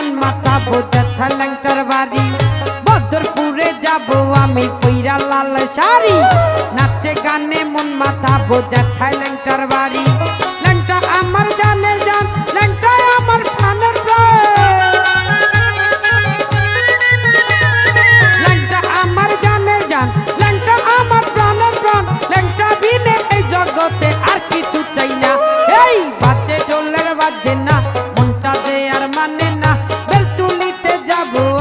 কেমন মাথা বোঝাথা ল্যাংটার বাড়ি বদরপুরে যাব আমি পৈরা লাল শাড়ি। নাচে গানে মন মাথা বোঝা ল্যাংটার বাড়ি বেলতুলিতে যাব।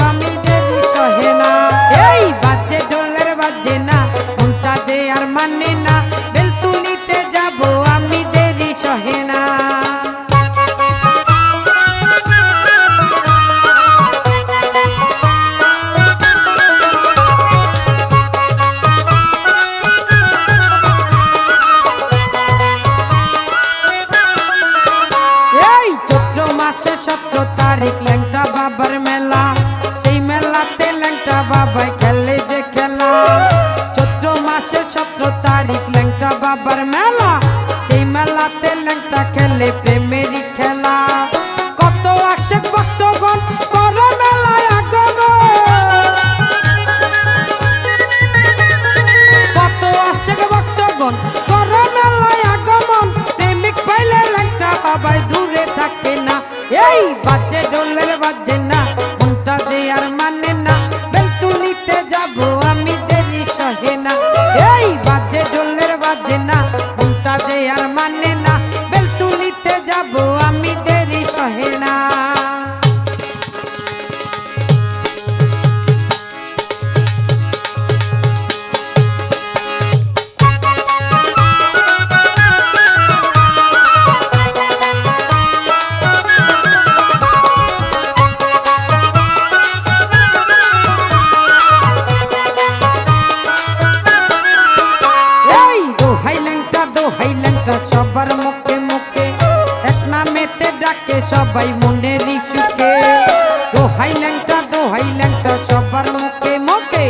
ল্যাংটা বাবার মেলা, সেই মেলাতে ল্যাংটা বাবাই খেলে যে খেলা। চৈত্র মাসের সতেরো তারিখ ল্যাংটা বাবার মেলা, সেই মেলাতে ল্যাংটা খেলে প্রেমেরই then সবার মুখে মুখে। এক নামেতে ডাকে সবাই মনের সুখে। দোহাই ল্যাংটা দোহাই ল্যাংটা সবার মুখে মুখে।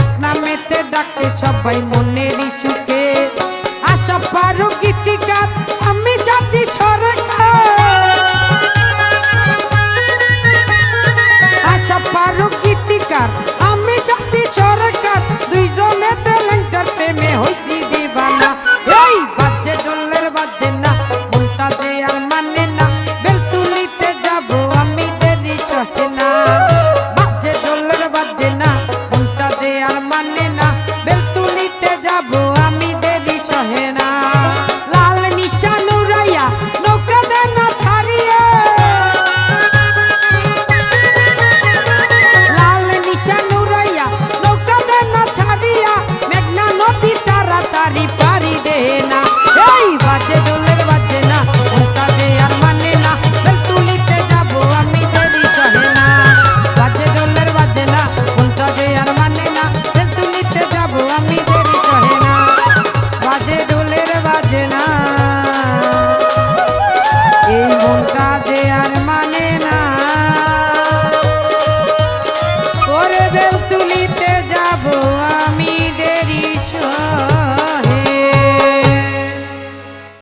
এক নামেতে ডাকে সবাই মনের সুখে। আশা পারো গীতিকার আমি সাথী সরকার। আশা পারো গীতিকার আমি সাথী সরকার। দুইজনে টেলেন্টার প্রেমে হইছি দি boa.